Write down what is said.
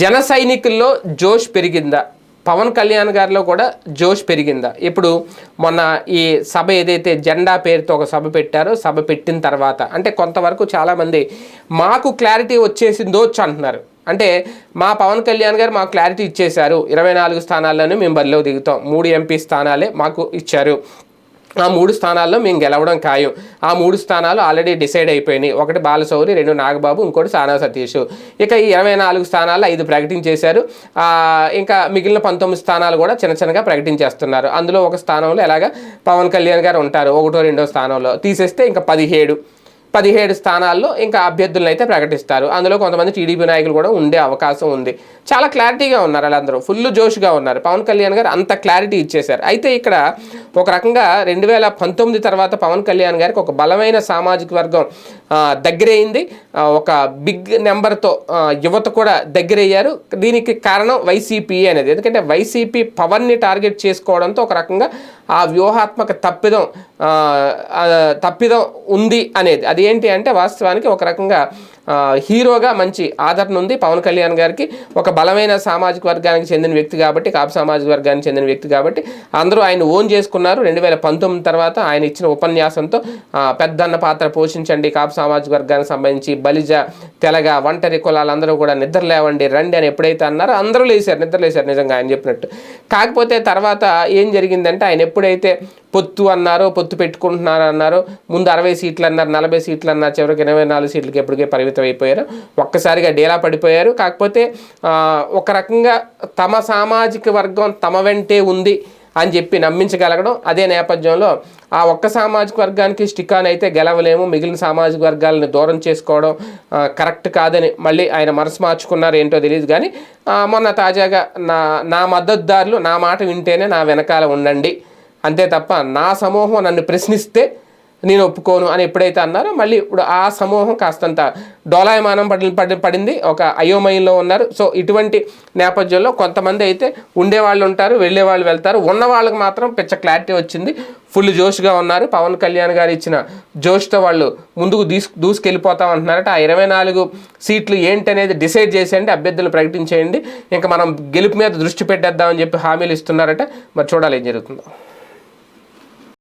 జన సైనికుల్లో జోష్ పెరిగిందా? పవన్ కళ్యాణ్ గారిలో కూడా జోష్ పెరిగిందా? ఇప్పుడు మొన్న ఈ సభ ఏదైతే జెండా పేరుతో ఒక సభ పెట్టారో సభ పెట్టిన తర్వాత అంటే కొంతవరకు చాలామంది మాకు క్లారిటీ వచ్చేసిందోచ్చు అంటున్నారు. అంటే మా పవన్ కళ్యాణ్ గారు మాకు క్లారిటీ ఇచ్చేశారు. ఇరవై నాలుగు స్థానాల్లోనే మేము బరిలో దిగుతాం. మూడు ఎంపీ స్థానాలే మాకు ఇచ్చారు. ఆ మూడు స్థానాల్లో మేము గెలవడం ఖాయం. ఆ మూడు స్థానాలు ఆల్రెడీ డిసైడ్ అయిపోయినాయి. ఒకటి బాలశౌరి రెండు నాగబాబు ఇంకోటి సానా సతీష్. ఇక ఈ ఇరవై నాలుగు స్థానాల్లో ఐదు ప్రకటించేశారు. ఇంకా మిగిలిన పంతొమ్మిది స్థానాలు కూడా చిన్న చిన్నగా ప్రకటించేస్తున్నారు. అందులో ఒక స్థానంలో ఎలాగ పవన్ కళ్యాణ్ గారు ఉంటారు. ఒకటో రెండో స్థానంలో. తీసేస్తే ఇంకా పదిహేడు. పదిహేడు స్థానాల్లో ఇంకా అభ్యర్థులను అయితే ప్రకటిస్తారు. అందులో కొంతమంది టీడీపీ నాయకులు కూడా ఉండే అవకాశం ఉంది. చాలా క్లారిటీగా ఉన్నారు వాళ్ళందరూ. ఫుల్ జోష్గా ఉన్నారు. పవన్ కళ్యాణ్ గారు అంత క్లారిటీ ఇచ్చేశారు. అయితే ఇక్కడ ఒక రకంగా రెండు వేల పంతొమ్మిది తర్వాత పవన్ కళ్యాణ్ గారికి ఒక బలమైన సామాజిక వర్గం దగ్గరైంది. ఒక బిగ్ నెంబర్తో యువత కూడా దగ్గరయ్యారు. దీనికి కారణం వైసీపీ అనేది. ఎందుకంటే వైసీపీ పవర్ని టార్గెట్ చేసుకోవడంతో ఒక రకంగా ఆ వ్యూహాత్మక తప్పిదం తప్పిదం ఉంది అనేది. అది ఏంటి అంటే వాస్తవానికి ఒక రకంగా హీరోగా మంచి ఆదరణ ఉంది. పవన్ కళ్యాణ్ గారికి ఒక బలమైన సామాజిక వర్గానికి చెందిన వ్యక్తి కాబట్టి కాపు సామాజిక వర్గానికి చెందిన వ్యక్తి కాబట్టి అందరూ ఆయన ఓన్ చేసుకున్నారు. రెండు వేల పంతొమ్మిది తర్వాత ఆయన ఇచ్చిన ఉపన్యాసంతో పెద్దన్న పాత్ర పోషించండి. కాపు సామాజిక వర్గానికి సంబంధించి బలిజ తెలగ ఒంటరి కులాలందరూ కూడా నిద్ర లేవండి రండి అని ఎప్పుడైతే అన్నారో అందరూ లేచారు నిద్ర లేచారు నిజంగా ఆయన చెప్పినట్టు. కాకపోతే తర్వాత ఏం జరిగిందంటే ఆయన ఎప్పుడైతే పొత్తు అన్నారో పొత్తు పెట్టుకుంటున్నారు అన్నారో ముందు అరవై సీట్లు అన్నారు నలభై సీట్లు అన్నారు చివరికి ఇరవై నాలుగు సీట్లకి ఎప్పటికే పరిమితం అయిపోయారు ఒక్కసారిగా డేలా పడిపోయారు. కాకపోతే ఒక రకంగా తమ సామాజిక వర్గం తమ వెంటే ఉంది అని చెప్పి నమ్మించగలగడం అదే నేపథ్యంలో ఆ ఒక్క సామాజిక వర్గానికి స్టిక్ ఆన్ అయితే గెలవలేము. మిగిలిన సామాజిక వర్గాలను దూరం చేసుకోవడం కరెక్ట్ కాదని మళ్ళీ ఆయన మనసు మార్చుకున్నారు ఏంటో తెలియదు కానీ మొన్న తాజాగా నా నా మద్దతుదారులు నా మాట వింటేనే నా వెనకాల ఉండండి. అంతే తప్ప నా సమూహం నన్ను ప్రశ్నిస్తే నేను ఒప్పుకోను అని ఎప్పుడైతే అన్నారో మళ్ళీ ఇప్పుడు ఆ సమూహం కాస్తంత డోలాయమానం పడి పడి పడింది. ఒక అయోమయంలో ఉన్నారు. సో ఇటువంటి నేపథ్యంలో కొంతమంది అయితే ఉండేవాళ్ళు ఉంటారు వెళ్ళే వాళ్ళు వెళ్తారు. ఉన్న వాళ్ళకి మాత్రం పిచ్చ క్లారిటీ వచ్చింది. ఫుల్ జోష్గా ఉన్నారు. పవన్ కళ్యాణ్ గారు ఇచ్చిన జోష్తో వాళ్ళు ముందుకు దూసు దూసుకెళ్ళిపోతాం అంటున్నారట. ఆ ఇరవై నాలుగు సీట్లు ఏంటనేది డిసైడ్ చేసేయండి అభ్యర్థులు ప్రకటించేయండి. ఇంకా మనం గెలుపు మీద దృష్టి పెట్టేద్దామని చెప్పి హామీలు ఇస్తున్నారట. మరి చూడాలి ఏం జరుగుతుందో.